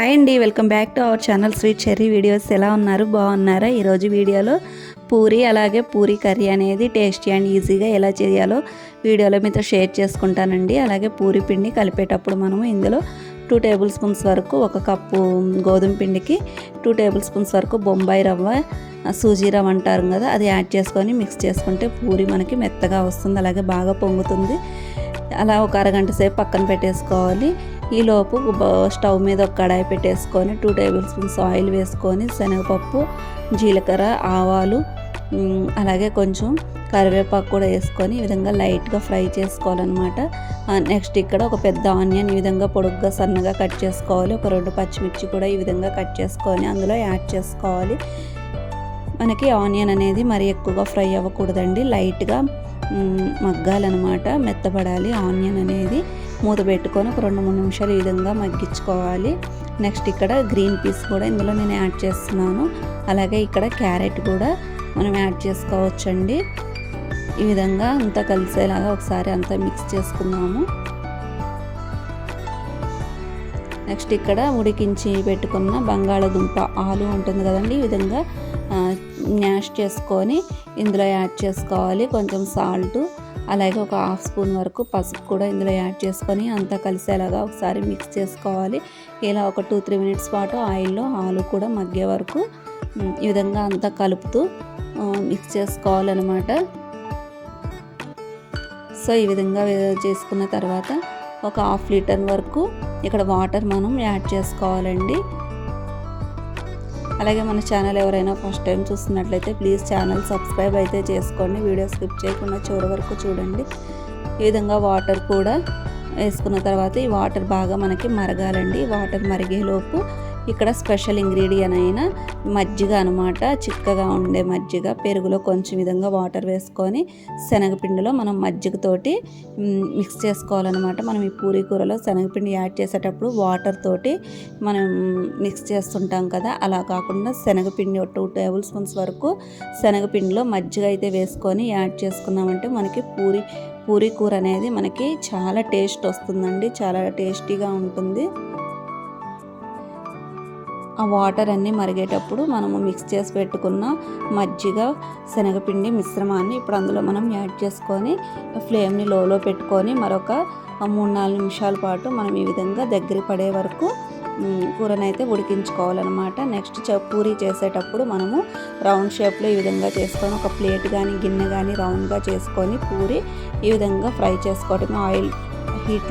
Hi అండి welcome back to our channel sweet cherry videos. ఎలా ఉన్నారు? బాగున్నారా? ఈరోజు వీడియోలో పూరి అలాగే పూరి కర్రీ అనేది టేస్టీ అండ్ ఈజీగా ఎలా చేయాలో వీడియోలో మీతో షేర్ చేసుకుంటానండి. అలాగే పూరి పిండి కలిపేటప్పుడు మనము ఇందులో టూ టేబుల్ స్పూన్స్ వరకు ఒక కప్పు గోధుమ పిండికి టూ టేబుల్ స్పూన్స్ వరకు బొంబాయి రవ్వ సూజీ రవ్వ అంటారు కదా అది యాడ్ చేసుకొని మిక్స్ చేసుకుంటే పూరి మనకి మెత్తగా వస్తుంది అలాగే బాగా పొంగుతుంది. అలా ఒక అరగంట సేపు పక్కన పెట్టేసుకోవాలి. ఈలోపు స్టవ్ మీద ఒక కడాయి పెట్టేసుకొని టూ టేబుల్ స్పూన్స్ ఆయిల్ వేసుకొని శనగపప్పు జీలకర్ర ఆవాలు అలాగే కొంచెం కరివేపాకు కూడా వేసుకొని ఈ విధంగా లైట్గా ఫ్రై చేసుకోవాలన్నమాట. నెక్స్ట్ ఇక్కడ ఒక పెద్ద ఆనియన్ ఈ విధంగా పొడుగ్గా సన్నగా కట్ చేసుకోవాలి. ఒక రెండు పచ్చిమిర్చి కూడా ఈ విధంగా కట్ చేసుకొని అందులో యాడ్ చేసుకోవాలి. మనకి ఆనియన్ అనేది మరి ఎక్కువగా ఫ్రై అవ్వకూడదండి. లైట్గా మగ్గాలన్నమాట. మెత్తపడాలి. ఆనియన్ అనేది మూత పెట్టుకొని ఒక రెండు మూడు నిమిషాలు ఈ విధంగా మగ్గించుకోవాలి. నెక్స్ట్ ఇక్కడ గ్రీన్ పీస్ కూడా ఇందులో నేను యాడ్ చేస్తున్నాను. అలాగే ఇక్కడ క్యారెట్ కూడా మనం యాడ్ చేసుకోవచ్చండి. ఈ విధంగా అంతా కలిసేలాగా ఒకసారి అంతా మిక్స్ చేసుకుందాము. నెక్స్ట్ ఇక్కడ ఉడికించి పెట్టుకున్న బంగాళదుంప ఆలు ఉంటుంది కదండి. ఈ విధంగా మ్యాష్ చేసుకొని ఇందులో యాడ్ చేసుకోవాలి. కొంచెం సాల్ట్ అలాగే ఒక హాఫ్ స్పూన్ వరకు పసుపు కూడా ఇందులో యాడ్ చేసుకొని అంతా కలిసేలాగా ఒకసారి మిక్స్ చేసుకోవాలి. ఇలా ఒక టూ త్రీ మినిట్స్ పాటు ఆయిల్లో ఆలు కూడా మగ్గే వరకు ఈ విధంగా అంతా కలుపుతూ మిక్స్ చేసుకోవాలన్నమాట. సో ఈ విధంగా చేసుకున్న తర్వాత ఒక హాఫ్ లీటర్ వరకు ఇక్కడ వాటర్ మనం యాడ్ చేసుకోవాలండి. అలాగే మన ఛానల్ ఎవరైనా ఫస్ట్ టైం చూస్తున్నట్లయితే ప్లీజ్ ఛానల్ సబ్స్క్రైబ్ అయితే చేసుకోండి. వీడియో స్కిప్ చేయకుండా చివరి వరకు చూడండి. ఈ విధంగా వాటర్ కూడా వేసుకున్న తర్వాత ఈ వాటర్ బాగా మనకి మరగాలండి. వాటర్ మరిగేలోపు ఇక్కడ స్పెషల్ ఇంగ్రీడియంట్ అయిన మజ్జిగ అనమాట చిక్కగా ఉండే మజ్జిగ పెరుగులో కొంచెం విధంగా వాటర్ వేసుకొని శనగపిండిలో మనం మజ్జిగతోటి మిక్స్ చేసుకోవాలన్నమాట. మనం ఈ పూరీ కూరలో శనగపిండి యాడ్ చేసేటప్పుడు వాటర్ తోటి మనం మిక్స్ చేస్తుంటాం కదా. అలా కాకుండా శనగపిండి ఒక టూ టేబుల్ స్పూన్స్ వరకు శనగపిండిలో మజ్జిగ అయితే వేసుకొని యాడ్ చేసుకున్నామంటే మనకి పూరి పూరి కూర అనేది మనకి చాలా టేస్ట్ వస్తుందండి. చాలా టేస్టీగా ఉంటుంది. ఆ వాటర్ అన్నీ మరిగేటప్పుడు మనము మిక్స్ చేసి పెట్టుకున్న మజ్జిగ శనగపిండి మిశ్రమాన్ని ఇప్పుడు అందులో మనం యాడ్ చేసుకొని ఫ్లేమ్ని లోలో పెట్టుకొని మరొక మూడు నాలుగు నిమిషాల పాటు మనం ఈ విధంగా దగ్గర పడే వరకు మ్, కూరనైతే ఉడికించుకోవాలన్నమాట. నెక్స్ట్ పూరి చేసేటప్పుడు మనము రౌండ్ షేప్లో ఈ విధంగా చేసుకొని ఒక ప్లేట్ కానీ గిన్నె కానీ రౌండ్గా చేసుకొని పూరి ఈ విధంగా ఫ్రై చేసుకోవటం. Oil heat